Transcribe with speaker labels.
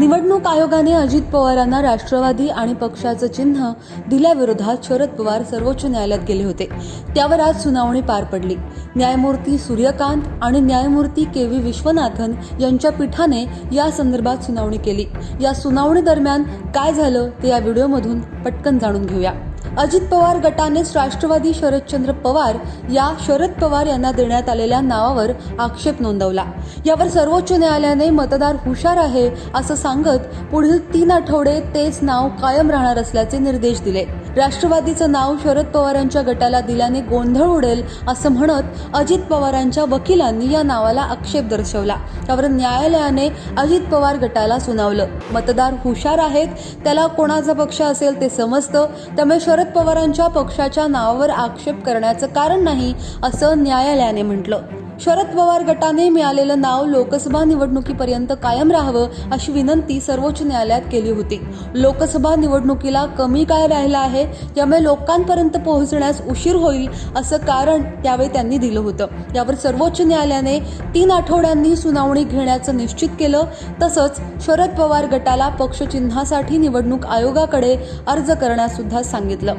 Speaker 1: निवडणूक आयोगाने अजित पवारांना राष्ट्रवादी आणि पक्षाचं चिन्ह दिल्याविरोधात शरद पवार सर्वोच्च न्यायालयात गेले होते. त्यावर आज सुनावणी पार पडली. न्यायमूर्ती सूर्यकांत आणि न्यायमूर्ती के व्ही विश्वनाथन यांच्या पीठाने या संदर्भात सुनावणी केली. या सुनावणी दरम्यान काय झालं ते या व्हिडिओमधून पटकन जाणून घेऊया. अजित पवार गटानेच राष्ट्रवादी शरदचंद्र पवार या शरद पवार यांना देण्यात आलेल्या नावावर आक्षेप नोंदवला. यावर सर्वोच्च न्यायालयाने मतदार हुशार आहे असं सांगत पुढील तीन आठवडे तेच नाव कायम राहणार असल्याचे निर्देश दिले. राष्ट्रवादीचं नाव शरद पवारांच्या गटाला दिल्याने गोंधळ उडेल असं म्हणत अजित पवारांच्या वकिलांनी या नावाला आक्षेप दर्शवला. त्यावर न्यायालयाने अजित पवार गटाला सुनावलं. मतदार हुशार आहेत त्याला कोणाचा पक्ष असेल ते समजतं. त्यामुळे शरद पवारांच्या पक्षाच्या नावावर आक्षेप करण्याचं कारण नाही असं न्यायालयाने म्हटलं. शरद पवार गटाने मिळालेलं नाव लोकसभा निवडणुकीपर्यंत कायम राहावं अशी विनंती सर्वोच्च न्यायालयात केली होती. लोकसभा निवडणुकीला कमी काळ राहिला आहे त्यामुळे लोकांपर्यंत पोहोचण्यास उशीर होईल असं कारण त्यावेळी त्यांनी दिलं होतं. यावर सर्वोच्च न्यायालयाने तीन आठवड्यांनी सुनावणी घेण्याचं निश्चित केलं. तसंच शरद पवार गटाला पक्षचिन्हासाठी निवडणूक आयोगाकडे अर्ज करण्यास सुद्धा सांगितलं.